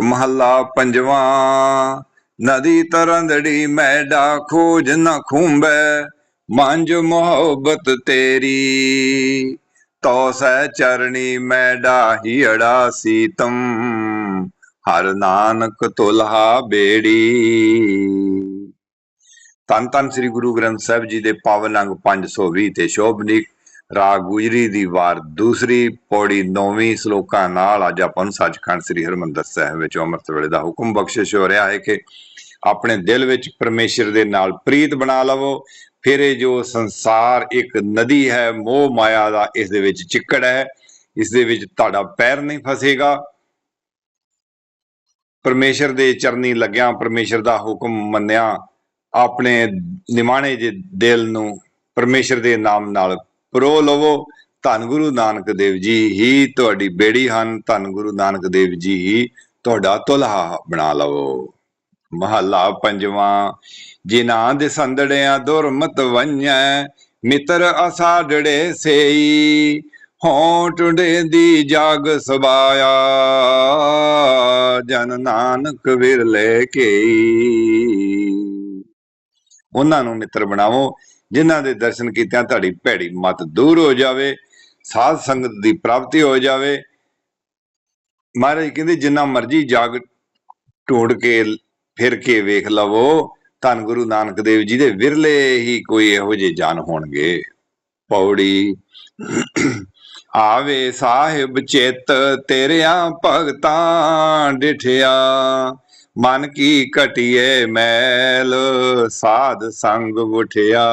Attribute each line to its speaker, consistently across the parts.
Speaker 1: ਮਹੱਲਾ ਪੰਜਵਾਂ, ਨਦੀ ਤਰੰਦੜੀ ਮੈਡਾ ਖੋਜ ਨ ਖੁੰਬੈ ਮੰਜ ਮੁਹੱਬਤ ਤੇਰੀ। ਤੋ ਸਹਿ ਚਰਣੀ ਮੈਡਾ ਹੀੜਾ ਸੀਤਮ ਹਰ ਨਾਨਕ ਤੁਲਹਾ ਬੇੜੀ। ਧੰਨ ਧੰਨ ਸ੍ਰੀ ਗੁਰੂ ਗ੍ਰੰਥ ਸਾਹਿਬ ਜੀ ਦੇ ਪਾਵਨ ਅੰਗ 520 ਤੇ ਸ਼ੋਭਨੀਕ ਰਾਗ ਗੁਜਰੀ ਦੀ ਵਾਰ। ਦੂਸਰੀ ਪੌੜੀ ਨੌਵੀਂ ਸ਼ਲੋਕਾਂ ਨਾਲ ਅੱਜ ਆਪਾਂ ਨੂੰ ਸੱਚਖੰਡ ਸ੍ਰੀ ਹਰਮੰਦਰ ਸਾਹਿਬ ਵਿੱਚ ਅੰਮ੍ਰਿਤ ਵੇਲੇ ਦਾ ਹੁਕਮ ਬਖਸ਼ਿਸ਼ ਹੋ ਰਿਹਾ ਹੈ ਕਿ ਆਪਣੇ ਦਿਲ ਵਿੱਚ ਪਰਮੇਸ਼ਰ ਦੇ ਨਾਲ ਪ੍ਰੀਤ ਬਣਾ ਲਵੋ। ਫਿਰ ਇਹ ਜੋ ਸੰਸਾਰ ਇੱਕ ਨਦੀ ਹੈ, ਮੋਹ ਮਾਇਆ ਦਾ, ਇਸ ਦੇ ਵਿੱਚ ਚਿੱਕੜ ਹੈ। ਇਸ ਦੇ ਵਿੱਚ ਤੁਹਾਡਾ ਪੈਰ ਨਹੀਂ ਫਸੇਗਾ। ਪਰਮੇਸ਼ਰ ਦੇ ਚਰਨੀ ਲੱਗਿਆ ਪਰਮੇਸ਼ਰ ਦਾ ਹੁਕਮ ਮੰਨਿਆ ਆਪਣੇ ਨਿਮਾਣੇ ਜੇ ਦਿਲ ਨੂੰ ਪਰਮੇਸ਼ਰ ਦੇ ਨਾਮ ਨਾਲ ਪਰੋ ਲਵੋ। ਧੰਨ ਗੁਰੂ ਨਾਨਕ ਦੇਵ ਜੀ ਹੀ ਤੁਹਾਡੀ ਬੇੜੀ ਹਨ। ਧੰਨ ਗੁਰੂ ਨਾਨਕ ਦੇਵ ਜੀ ਹੀ ਤੁਹਾਡਾ ਤੁਲਹਾ ਬਣਾ ਲਵੋ। ਮਹੱਲਾ ਪੰਜਵਾਂ, ਜਿਨ੍ਹਾਂ ਦੇ ਸੰਦੜਿਆਂ ਦੁਰਮਤ ਵੰਨੈ ਮਿੱਤਰ ਅਸਾਡੜੇ ਸੇਈ ਹੋਂ ਟੁੰਡੇ ਦੀ ਜਾਗ ਸਬਾਇਆ। ਜਨ ਨਾਨਕ ਵਿਰਲੇ ਕੇਈ। ਉਹਨਾਂ ਨੂੰ ਮਿੱਤਰ ਬਣਾਵੋ। ਜਿਨ੍ਹਾਂ ਦੇ ਦਰਸ਼ਨ ਕੀਤਿਆਂ ਤੁਹਾਡੀ ਭੈੜੀ ਮਤ ਦੂਰ ਹੋ ਜਾਵੇ, ਸਾਧ ਸੰਗਤ ਦੀ ਪ੍ਰਾਪਤੀ ਹੋ ਜਾਵੇ। ਮਹਾਰਾਜ ਕਹਿੰਦੇ, ਜਿੰਨਾ ਮਰਜ਼ੀ ਜਾਗ ਢੂੰਡ ਕੇ, ਫਿਰ ਕੇ ਵੇਖ ਲਵੋ, ਧੰਨ ਗੁਰੂ ਨਾਨਕ ਦੇਵ ਜੀ ਦੇ ਵਿਰਲੇ ਹੀ ਕੋਈ ਇਹੋ ਜਿਹੇ ਜਾਨ ਹੋਣਗੇ। ਪੌੜੀ ਆਵੇ ਸਾਹਿਬ ਚਿੱਤ ਤੇਰਿਆਂ ਭਗਤਾਂ, ਡਿਠਿਆ ਮਨ ਕੀ ਘਟਿਏ ਮੈਲ, ਸਾਧ ਸੰਗ ਉਠਿਆ।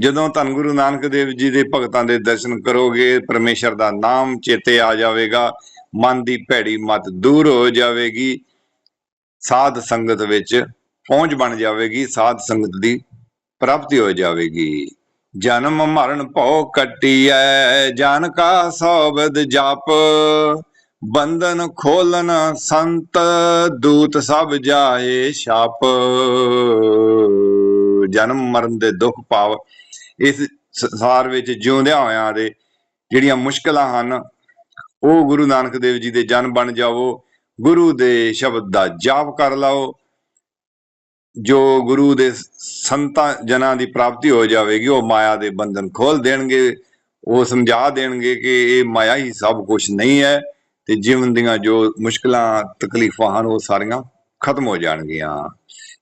Speaker 1: ਜਦੋਂ ਧੰਨ ਗੁਰੂ ਨਾਨਕ ਦੇਵ ਜੀ ਦੇ ਭਗਤਾਂ ਦੇ ਦਰਸ਼ਨ ਕਰੋਗੇ, ਪਰਮੇਸ਼ਰ ਦਾ ਨਾਮ ਚੇਤੇ ਆ ਜਾਵੇਗਾ, ਮਨ ਦੀ ਭੈੜੀ ਮਤ ਦੂਰ ਹੋ ਜਾਵੇਗੀ, ਸਾਧ ਸੰਗਤ ਵਿੱਚ ਪਹੁੰਚ ਬਣ ਜਾਵੇਗੀ, ਸਾਧ ਸੰਗਤ ਦੀ ਪ੍ਰਾਪਤੀ ਹੋ ਜਾਵੇਗੀ। ਜਨਮ ਮਰਨ ਭਉ ਕੱਟੀਐ ਜਨ ਕਾ ਸੋਬਦ ਜਪ। ਬੰਧਨ ਖੋਲਨ ਸੰਤ ਦੂਤ ਸਭ ਜਾਏ ਛਾਪ। ਜਨਮ ਮਰਨ ਦੇ ਦੁੱਖ ਪਾਵ। ਇਸ ਸੰਸਾਰ ਵਿੱਚ ਜਿਉਂਦਿਆਂ ਹੋਇਆਂ ਦੇ ਜਿਹੜੀਆਂ ਮੁਸ਼ਕਲਾਂ ਹਨ, ਉਹ ਗੁਰੂ ਨਾਨਕ ਦੇਵ ਜੀ ਦੇ ਜਨ ਬਣ ਜਾਵੋ। ਗੁਰੂ ਦੇ ਸ਼ਬਦ ਦਾ ਜਾਪ ਕਰ ਲਓ। ਜੋ ਗੁਰੂ ਦੇ ਸੰਤਾਂ ਜਨਾਂ ਦੀ ਪ੍ਰਾਪਤੀ ਹੋ ਜਾਵੇਗੀ, ਉਹ ਮਾਇਆ ਦੇ ਬੰਧਨ ਖੋਲ ਦੇਣਗੇ। ਉਹ ਸਮਝਾ ਦੇਣਗੇ ਕਿ ਇਹ ਮਾਇਆ ਹੀ ਸਭ ਕੁਝ ਨਹੀਂ ਹੈ। ਤੇ ਜੀਵਨ ਦੀਆਂ ਜੋ ਮੁਸ਼ਕਲਾਂ, ਤਕਲੀਫਾਂ ਹਨ, ਉਹ ਸਾਰੀਆਂ ਖਤਮ ਹੋ ਜਾਣਗੀਆਂ।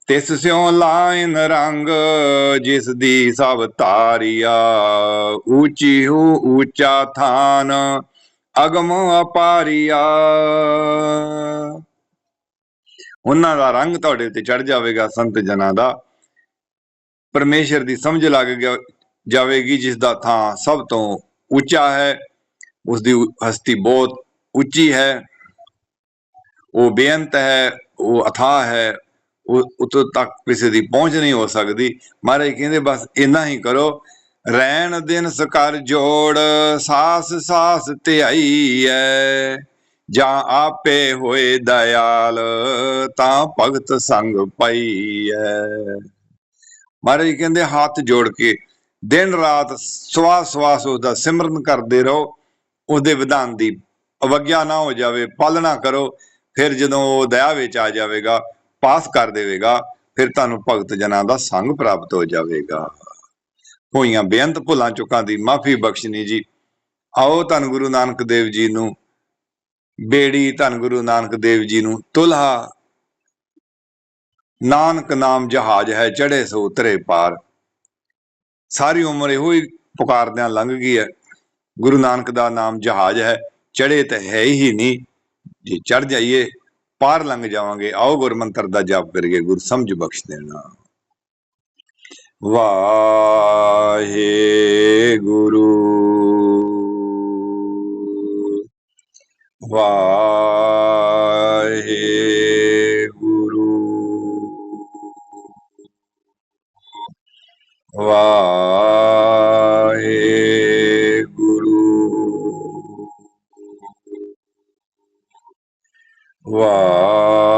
Speaker 1: ਤਿਸ ਸਿਉ ਲਾਇਨ ਰੰਗ ਜਿਸ ਦੀ ਸਭ ਧਾਰਿਆ ਉੱਚੀ ਹੂ ਉੱਚਾ ਥਾਨ, ਅਗਮ ਅਪਾਰਿਆ। ਉਹਨਾਂ ਦਾ ਰੰਗ ਤੁਹਾਡੇ ਉੱਤੇ ਚੜ ਜਾਵੇਗਾ ਸੰਤ ਜਨਾਂ ਦਾ। ਪਰਮੇਸ਼ਰ ਦੀ ਸਮਝ ਲੱਗ ਗਿਆ, ਜਾਵੇਗੀ ਜਿਸ ਦਾ ਥਾਂ ਸਭ ਤੋਂ ਉੱਚਾ ਹੈ, ਉਸ ਦੀ ਹਸਤੀ ਬਹੁਤ ਉੱਚੀ ਹੈ, ਉਹ ਬੇਅੰਤ ਹੈ, ਉਹ ਅਥਾਹ ਹੈ, ਉਹ ਉਤੋਂ ਤੱਕ ਕਿਸੇ ਦੀ ਪਹੁੰਚ ਨਹੀਂ ਹੋ ਸਕਦੀ। ਮਹਾਰਾਜ ਕਹਿੰਦੇ, ਬਸ ਇੰਨਾ ਹੀ ਕਰੋ। ਰਹਿਣ ਦਿਨ ਸਕਰ ਜੋੜ, ਸਾਸ ਸਾਸ ਧਿਆਈ ਐ। ਜਾਂ ਆਪੇ ਹੋਏ ਦਇਆਲ, ਤਾਂ ਭਗਤ ਸੰਗ ਪਈ ਐ। ਮਹਾਰਾਜ ਕਹਿੰਦੇ, ਹੱਥ ਜੋੜ ਕੇ ਦਿਨ ਰਾਤ ਸਵਾਸ ਸਵਾਸ ਉਹਦਾ ਸਿਮਰਨ ਕਰਦੇ ਰਹੋ। ਉਹਦੇ ਵਿਧਾਨ ਦੀ ਅਵਗਿਆ ਨਾ ਹੋ ਜਾਵੇ ਪਾਲਣਾ ਕਰੋ, ਫਿਰ ਜਦੋਂ ਉਹ ਦਇਆ ਵਿੱਚ ਆ ਜਾਵੇਗਾ, ਪਾਸ ਕਰ ਦੇਵੇਗਾ, ਫਿਰ ਤੁਹਾਨੂੰ ਭਗਤ ਜਨਾਂ ਦਾ ਸੰਗ ਪ੍ਰਾਪਤ ਹੋ ਜਾਵੇਗਾ। ਹੋਈਆਂ ਬੇਅੰਤ ਭੁੱਲਾਂ ਚੁੱਕਾਂ ਦੀ ਮਾਫੀ ਬਖਸ਼ਣੀ ਜੀ। ਆਓ ਧੰਨ ਗੁਰੂ ਨਾਨਕ ਦੇਵ ਜੀ ਨੂੰ, ਬੇੜੀ ਧੰਨ ਗੁਰੂ ਨਾਨਕ ਦੇਵ ਜੀ ਨੂੰ, ਤੁਲਹਾ। ਨਾਨਕ ਨਾਮ ਜਹਾਜ਼ ਹੈ ਚੜੇ ਸੋ ਉਤਰੇ ਪਾਰ। ਸਾਰੀ ਉਮਰ ਇਹੋ ਹੀ ਪੁਕਾਰਦਿਆਂ ਲੰਘ ਗਈ ਹੈ। ਗੁਰੂ ਨਾਨਕ ਦਾ ਨਾਮ ਜਹਾਜ਼ ਹੈ। ਚੜੇ ਤਾਂ ਹੈ ਹੀ ਨਹੀਂ ਜੇ ਚੜ ਜਾਈਏ ਪਾਰ ਲੰਘ ਜਾਵਾਂਗੇ ਆਓ ਗੁਰਮੰਤਰ ਦਾ ਜਾਪ ਕਰੀਏ ਗੁਰ ਸਮਝ ਬਖਸ਼ ਦੇਣਾ ਵਾਹਿਗੁਰੂ ਵਾਹਿਗੁਰੂ 哇。